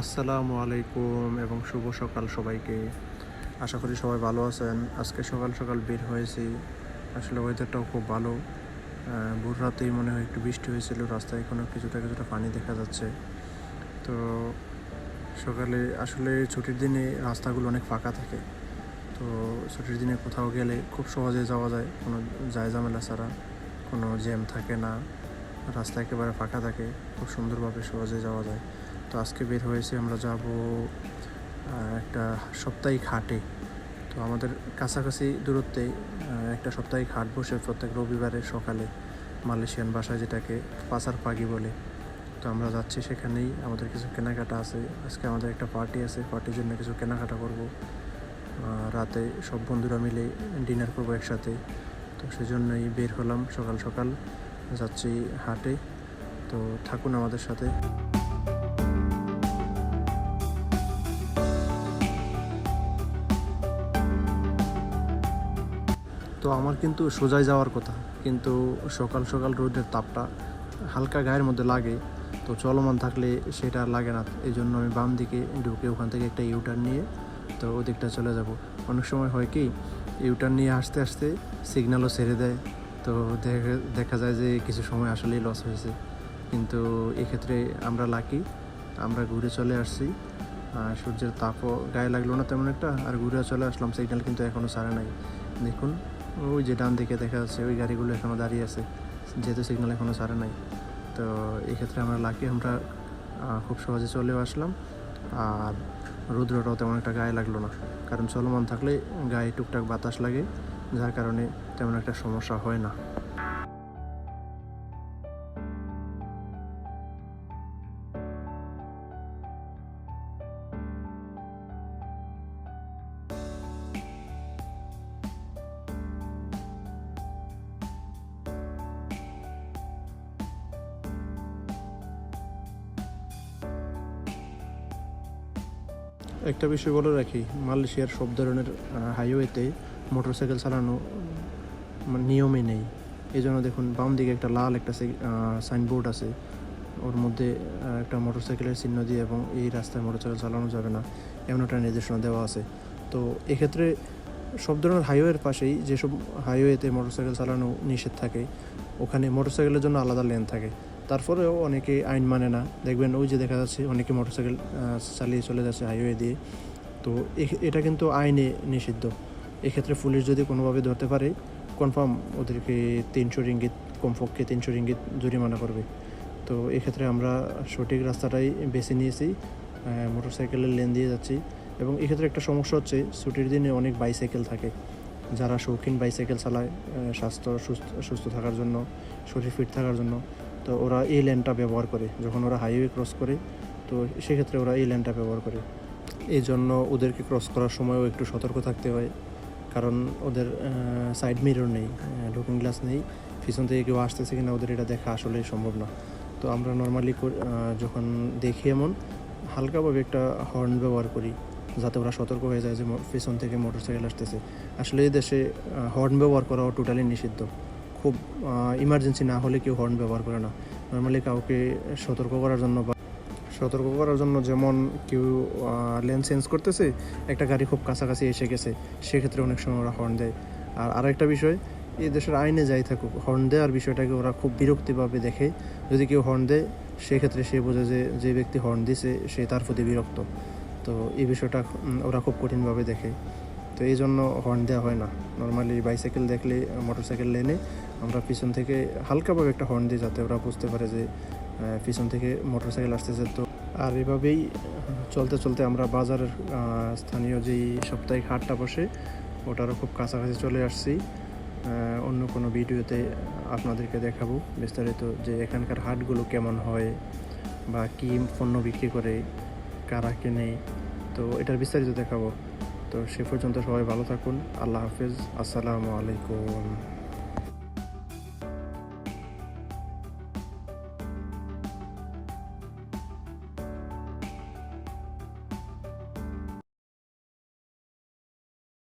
আসসালামু আলাইকুম এবং শুভ সকাল সবাইকে। আশা করি সবাই ভালো আছেন। আজকে সকাল সকাল বের হয়েছি। আসলে ওয়েদারটাও খুব ভালো। ভোর রাতেই মনে হয় একটু বৃষ্টি হয়েছিল। রাস্তায় এখনও কিছুটা কিছুটা পানি দেখা যাচ্ছে। তো সকালে আসলে ছুটির দিনে রাস্তাগুলো অনেক ফাঁকা থাকে। তো ছুটির দিনে কোথাও গেলে খুব সহজে যাওয়া যায়। কোনো যায় ঝামেলা ছাড়া। কোনো জ্যাম থাকে না। রাস্তা একেবারে ফাঁকা থাকে। খুব সুন্দরভাবে সহজে যাওয়া যায়। তো আজকে বের হয়েছে, আমরা যাব একটা সাপ্তাহিক হাটে। তো আমাদের কাছাকাছি দূরত্বে একটা সাপ্তাহিক হাট বসে প্রত্যেক রবিবারে সকালে মালয়েশিয়ান ভাষায় যেটাকে পাসার পাগি বলে। তো আমরা যাচ্ছি সেখানেই, আমাদের কিছু কেনাকাটা আছে। আজকে আমাদের একটা পার্টি আছে, পার্টির জন্য কিছু কেনাকাটা করব। রাতে সব বন্ধুরা মিলে ডিনার করব একসাথে। তো সেজন্যই বের হলাম সকাল সকাল, যাচ্ছি হাটে। তো থাকুন আমাদের সাথে। তো আমার কিন্তু সোজাই যাওয়ার কথা। কিন্তু সকাল সকাল রোদের তাপটা হালকা গায়ের মধ্যে লাগে। তো চলমান থাকলে সেটা আর লাগে না। এই জন্য আমি বাম দিকে ঢুকে ওখান থেকে একটা ইউটার্ন নিয়ে তো ওদিকটা চলে যাব। অনেক সময় হয় কি ইউটার্ন নিয়ে আসতে আসতে সিগন্যালও ছেড়ে দেয়। তো দেখা যায় যে কিছু সময় আসলেই লস হয়েছে। কিন্তু এক্ষেত্রে আমরা লাকি আমরা ঘুরে চলে আসছি। আর সূর্যের তাপও গায়ে লাগল না তেমন একটা। আর ঘুরে চলে আসলাম সিগন্যাল কিন্তু এখনও ছাড়ে নাই। দেখুন ওই যে ডান দিকে দেখা যাচ্ছে, ওই গাড়িগুলো এখনও দাঁড়িয়ে আছে। যেহেতু সিগন্যাল এখনও ছাড়ে নাই। তো এক্ষেত্রে আমরা লাকি আমরা খুব সহজে চলেও আসলাম। আর রুদ্রটাও তেমন একটা গায়ে লাগল না। কারণ চলমান থাকলে গায়ে টুকটাক বাতাস লাগে, যার কারণে তেমন একটা সমস্যা হয় না। একটা বিষয় বলে রাখি, মালয়েশিয়ার সব ধরনের হাইওয়েতে মোটরসাইকেল চালানো মানে নিয়মই নেই। এই জন্য দেখুন বাম দিকে একটা লাল একটা সাইনবোর্ড আছে। ওর মধ্যে একটা মোটরসাইকেলের চিহ্ন দিয়ে এবং এই রাস্তায় মোটরসাইকেল চালানো যাবে না, এমন একটা নির্দেশনা দেওয়া আছে। তো এক্ষেত্রে সব ধরনের হাইওয়ের পাশেই যেসব হাইওয়েতে মোটরসাইকেল চালানো নিষেধ থাকে, ওখানে মোটরসাইকেলের জন্য আলাদা লেন থাকে। তারপরেও অনেকে আইন মানে না। দেখবেন ওই যে দেখা যাচ্ছে অনেকে মোটরসাইকেল চালিয়ে চলে যাচ্ছে হাইওয়ে দিয়ে। তো এটা কিন্তু আইনে নিষিদ্ধ। এক্ষেত্রে পুলিশ যদি কোনোভাবে ধরতে পারে কনফার্ম ওদেরকে তিনশো রিঙ্গিত, কমপক্ষে তিনশো রিঙ্গিত জরিমানা করবে। তো এক্ষেত্রে আমরা সঠিক রাস্তাটাই বেছে নিয়েছি মোটরসাইকেলের লেন দিয়ে যাচ্ছি। এবং এক্ষেত্রে একটা সমস্যা হচ্ছে, ছুটির দিনে অনেক বাইসাইকেল থাকে। যারা শৌখিন বাইসাইকেল চালায় স্বাস্থ্য সুস্থ সুস্থ থাকার জন্য, শরীর ফিট থাকার জন্য। তো ওরা এই লেনটা ব্যবহার করে, যখন ওরা হাইওয়ে ক্রস করে, তো সেক্ষেত্রে ওরা এই লেনটা ব্যবহার করে। এই জন্য ওদেরকে ক্রস করার সময়ও একটু সতর্ক থাকতে হয়, কারণ ওদের সাইড মিরর নেই লুকিং গ্লাস নেই, পিছন থেকে কেউ আসতেছে কিনা ওদের এটা দেখা আসলে সম্ভব না। তো আমরা নর্মালি যখন দেখি এমন, হালকাভাবে একটা হর্ন ব্যবহার করি, যাতে ওরা সতর্ক হয়ে যায় যে পিছন থেকে মোটরসাইকেল আসতেছে। আসলে এই দেশে হর্ন ব্যবহার করাও টোটালি নিষিদ্ধ। খুব ইমার্জেন্সি না হলে কেউ হর্ন ব্যবহার করে না। নর্মালি কাউকে সতর্ক করার জন্য বা সতর্ক করার জন্য যেমন কেউ লেন চেঞ্জ করতেছে, একটা গাড়ি খুব কাছাকাছি এসে গেছে, সেক্ষেত্রে অনেক সময় ওরা হর্ন দেয়। আর আরেকটা বিষয়, এই দেশের আইনে যাই থাকুক হর্ন দেওয়ার বিষয়টাকে ওরা খুব বিরক্তিভাবে দেখে। যদি কেউ হর্ন দেয়, সেক্ষেত্রে সে বোঝে যে যে ব্যক্তি হর্ন দিছে, সে তার প্রতি বিরক্ত। তো এই বিষয়টা ওরা খুব কঠিনভাবে দেখে। তো এই জন্য হর্ন দেওয়া হয় না। নর্মালি বাইসাইকেল দেখলে মোটরসাইকেল লেনে আমরা পিছন থেকে হালকাভাবে একটা হর্ন দিই যাতে ওরা বুঝতে পারে যে পিছন থেকে মোটরসাইকেল আসতেছে। তো আর এভাবেই চলতে চলতে আমরা বাজারের স্থানীয় যেই সাপ্তাহিক হাটটা বসে, ওটারও খুব কাছাকাছি চলে আসছি। অন্য কোনো ভিডিওতে আপনাদেরকে দেখাবো বিস্তারিত যে এখানকার হাটগুলো কেমন হয় বা কী পণ্য বিক্রি করে, কারা কেনে। তো এটার বিস্তারিত দেখাবো। তো সে পর্যন্ত সবাই ভালো থাকুন। আল্লাহ হাফিজ। আসসালামু আলাইকুম।